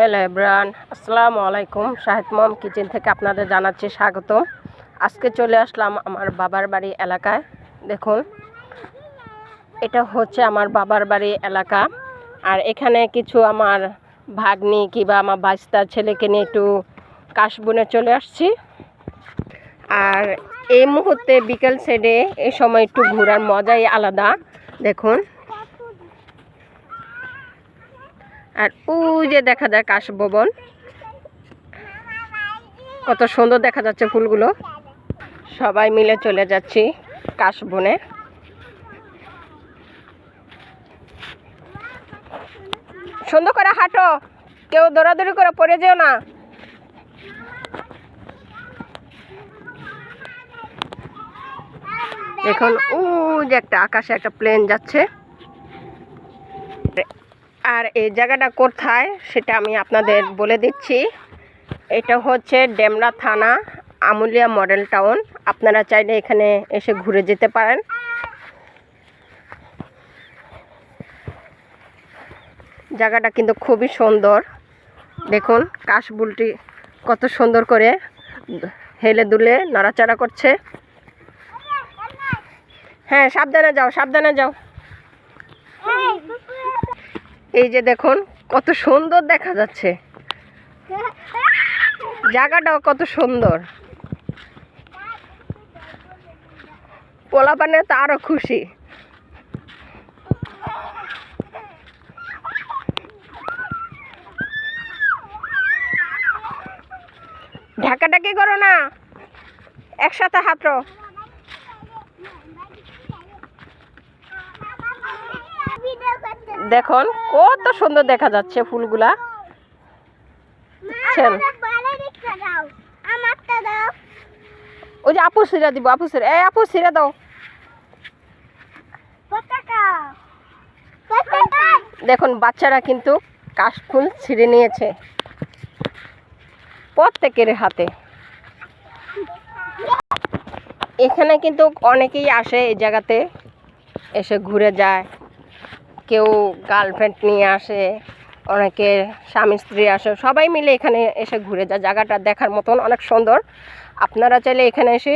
Hello এব্রান আসসালামু আলাইকুম। শাহিদ মম kitchen থেকে আপনাদের জানাচ্ছি স্বাগত আজকে চলে আসলাম আমার বাবার বাড়ি এলাকায়। দেখুন, এটা হচ্ছে আমার বাবার বাড়ি এলাকা। আর এখানে কিছু আমার ভাগ্নি কিংবা আমার বাচ্চার ছেলেকে নিয়ে একটু কাশবনে চলে আসছি। আর এই মুহূর্তে বিকেল সাইডে এই সময় একটু ঘোরার মজাই আলাদা। দেখুন আর ওই যে দেখা যায় কাশভবন কত সুন্দর দেখা যাচ্ছে ফুলগুলো। সবাই মিলে চলে যাচ্ছি কাশবনে। সুন্দর করে হাঁটো। কেউ দৌড়াদৌড়ি করে পড়ে যেও না। এখন ও যে একটা আকাশে একটা প্লেন যাচ্ছে। আর এই জায়গাটা কোথায় সেটা আমি আপনাদের বলে দিচ্ছি। এটা হচ্ছে ডেমরা থানা, আমুলিয়া মডেল টাউন। আপনারা চাইলে এখানে এসে ঘুরে যেতে পারেন। জায়গাটা কিন্তু খুবই সুন্দর। দেখুন, কাশবুলটি কত সুন্দর করে হেলে দুলে নড়াচড়া করছে। হ্যাঁ সাবধানে যাও সাবধানে যাও। এই যে দেখুন, কত সুন্দর দেখা যাচ্ছে। জায়গাটাও কত সুন্দর। পোলাপানে তো আরও খুশি। ঢাকাটাকি করো না? একসাথে হাঁটো। দেখুন কত সুন্দর দেখা যাচ্ছে ফুলগুলা। ওই যে আপু সিরা দিব আপু সিরা। এই আপু সিরা দাও। দেখুন বাচ্চারা কিন্তু কাশফুল ছিঁড়ে নিয়েছে। প্রত্যেকের হাতে। এখানে কিন্তু অনেকেই আসে এই জায়গাতে এসে ঘুরে যায়। কেউ গার্লফ্রেন্ড নিয়ে আসে, অনেকে স্বামী, স্ত্রী আসে, সবাই মিলে এখানে এসে ঘুরে যায়। জায়গাটা দেখার মতন অনেক সুন্দর। আপনারা চাইলে এখানে এসে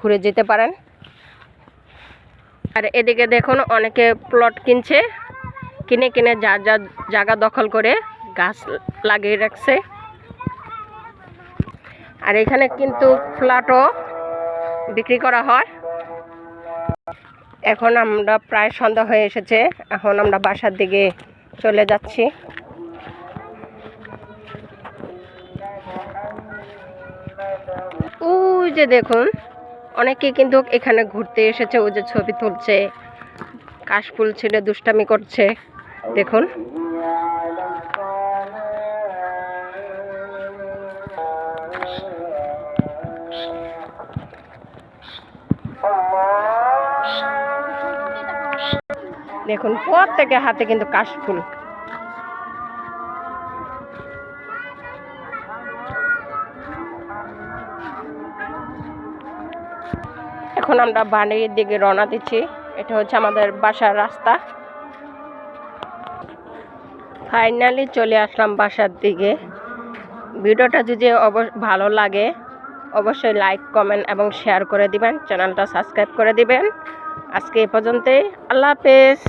ঘুরে যেতে পারেন। আর এদিকে দেখুন, অনেকে প্লট কিনছে। কিনে কিনে যা যা জায়গা দখল করে গাছ লাগিয়ে রাখছে। আর এখানে কিন্তু ফ্ল্যাটও বিক্রি করা হয়। এখন আমরা প্রায় সন্ধ্যা হয়ে এসেছে। এখন আমরা বাসার দিকে চলে যাচ্ছি। ওই যে দেখুন, অনেকে কিন্তু এখানে ঘুরতে এসেছে, ওই যে ছবি তুলছে, কাশফুল ছেড়ে দুষ্টামি করছে। দেখুন। দেখুন প্রত্যেকে হাতে কিন্তু কাশফুল। এখন আমরা বাড়ির দিকে রওনা দিচ্ছি। এটা হচ্ছে আমাদের বাসার রাস্তা। ফাইনালি চলে আসলাম বাসার দিকে। ভিডিওটা যদি ভালো লাগে, অবশ্যই লাইক কমেন্ট এবং শেয়ার করে দিবেন। চ্যানেলটা সাবস্ক্রাইব করে দিবেন। আজকে এ পর্যন্তই। আল্লাহ হাফেজ।